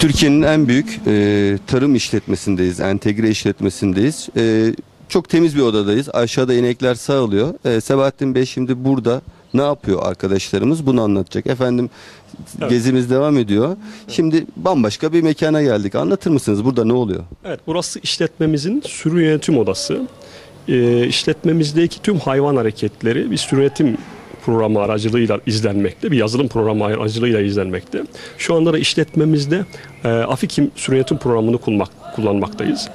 Türkiye'nin en büyük e, tarım işletmesindeyiz, entegre işletmesindeyiz. E, çok temiz bir odadayız. Aşağıda inekler sağılıyor. E, Sebahattin Bey şimdi burada ne yapıyor arkadaşlarımız bunu anlatacak. Efendim gezimiz devam ediyor. Şimdi bambaşka bir mekana geldik. Anlatır mısınız burada ne oluyor? Evet, burası işletmemizin sürü yönetim odası. Ee, işletmemizdeki tüm hayvan hareketleri bir sürü yönetim programı aracılığıyla izlenmekte, bir yazılım programı aracılığıyla izlenmekte. Şu anda da işletmemizde e, Afikim sürü yönetim programını kullanmak, kullanmaktayız.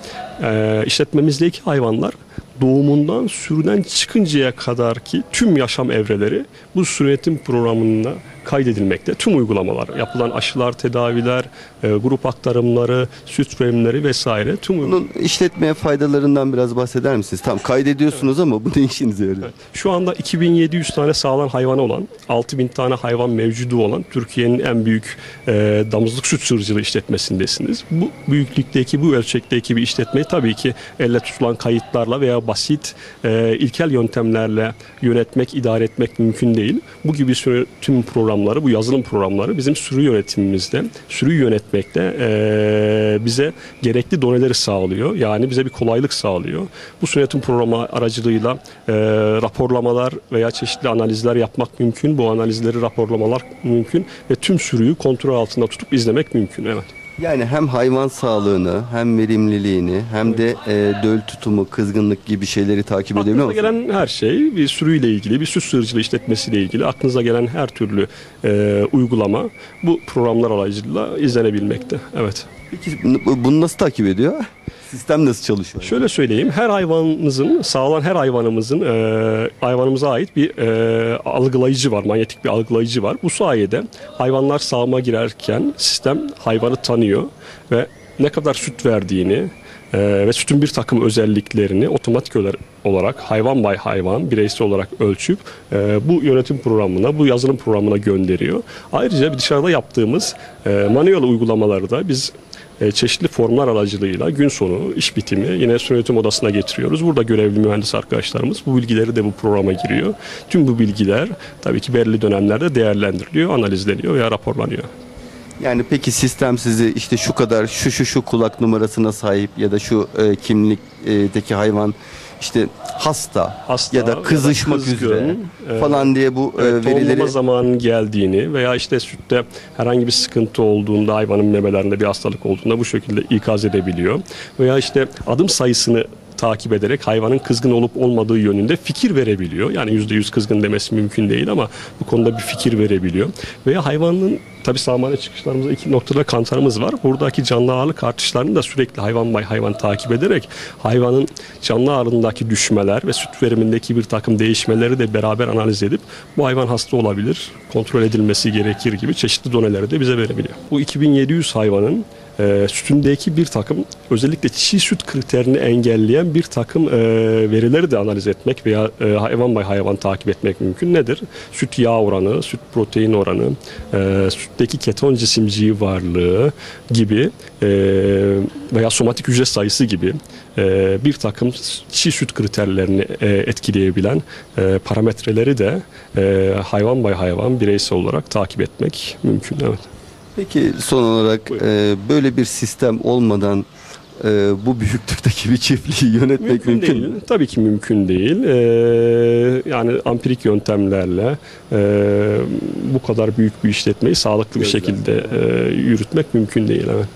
E, işletmemizdeki hayvanlar doğumundan sürüden çıkıncaya kadar ki tüm yaşam evreleri bu sürü yönetim programına kaydedilmekte. Tüm uygulamalar, yapılan aşılar, tedaviler, e, grup aktarımları, süt verimleri vesaire tüm Bunun işletmeye faydalarından biraz bahseder misiniz? Tam kaydediyorsunuz ama bu ne işinize yarıyor? Şu anda 2700 tane sağlam hayvanı olan, 6000 tane hayvan mevcudu olan Türkiye'nin en büyük e, damızlık süt sığırcılığı işletmesindesiniz. Bu büyüklükteki, bu ölçekteki bir işletmeyi tabii ki elle tutulan kayıtlarla veya basit e, ilkel yöntemlerle yönetmek, idare etmek mümkün değil. Bu gibi sürü, tüm programları, bu yazılım programları bizim sürü yönetimimizde, sürü yönetmekte e, bize gerekli doneleri sağlıyor. Yani bize bir kolaylık sağlıyor. Bu sürü yönetim programı aracılığıyla e, raporlamalar veya çeşitli analizler yapmak mümkün. Bu analizleri raporlamalar mümkün ve tüm sürüyü kontrol altında tutup izlemek mümkün. Evet. Yani hem hayvan sağlığını hem verimliliğini hem de e, döl tutumu, kızgınlık gibi şeyleri takip edebiliyor Aklınıza musunuz? gelen her şey bir sürüyle ilgili, bir süt sığırcılığı işletmesiyle ilgili aklınıza gelen her türlü e, uygulama bu programlar aracılığıyla izlenebilmekte. Evet. Peki bu- bunu nasıl takip ediyor? Sistem nasıl çalışıyor? Şöyle söyleyeyim, her hayvanımızın, sağlanan her hayvanımızın e, hayvanımıza ait bir e, algılayıcı var, manyetik bir algılayıcı var. Bu sayede hayvanlar sağıma girerken sistem hayvanı tanıyor ve ne kadar süt verdiğini e, ve sütün bir takım özelliklerini otomatik olarak hayvan bay hayvan bireysel olarak ölçüp e, bu yönetim programına, bu yazılım programına gönderiyor. Ayrıca dışarıda yaptığımız e, manuel uygulamaları da biz çeşitli formlar aracılığıyla gün sonu iş bitimi yine yönetim odasına getiriyoruz. Burada görevli mühendis arkadaşlarımız bu bilgileri de bu programa giriyor. Tüm bu bilgiler tabii ki belirli dönemlerde değerlendiriliyor, analizleniyor veya raporlanıyor. Yani peki sistem sizi işte şu kadar şu şu şu kulak numarasına sahip ya da şu e, kimlikteki hayvan işte hasta, Hasta ya da ya da kızışmak kızgın, üzere e, falan diye bu e, Evet, verileri doğumlama zamanının geldiğini veya işte sütte herhangi bir sıkıntı olduğunda hayvanın memelerinde bir hastalık olduğunda bu şekilde ikaz edebiliyor. Veya işte adım sayısını takip ederek hayvanın kızgın olup olmadığı yönünde fikir verebiliyor. Yani %100 kızgın demesi mümkün değil ama bu konuda bir fikir verebiliyor. Veya hayvanın tabi sağmane çıkışlarımızda iki noktada kantarımız var. Buradaki canlı ağırlık artışlarını da sürekli hayvan bay hayvan takip ederek hayvanın canlı ağırlığındaki düşmeler ve süt verimindeki bir takım değişmeleri de beraber analiz edip bu hayvan hasta olabilir, kontrol edilmesi gerekir gibi çeşitli doneleri de bize verebiliyor. Bu 2700 hayvanın e, sütündeki bir takım özellikle çiğ süt kriterini engelleyen bir takım e, verileri de analiz etmek veya e, hayvan bay hayvan takip etmek mümkün. Nedir? Süt yağ oranı, süt protein oranı, e, sütteki keton cisimciği varlığı gibi e, veya somatik hücre sayısı gibi e, bir takım çiğ süt kriterlerini e, etkileyebilen e, parametreleri de e, hayvan bay hayvan bireysel olarak takip etmek mümkün. Evet. Peki son olarak e, böyle bir sistem olmadan e, bu büyüklükteki bir çiftliği yönetmek mümkün, değil. mü? Tabii ki mümkün değil. Ee, yani ampirik yöntemlerle e, bu kadar büyük bir işletmeyi sağlıklı bir şekilde e, yürütmek mümkün değil. Evet.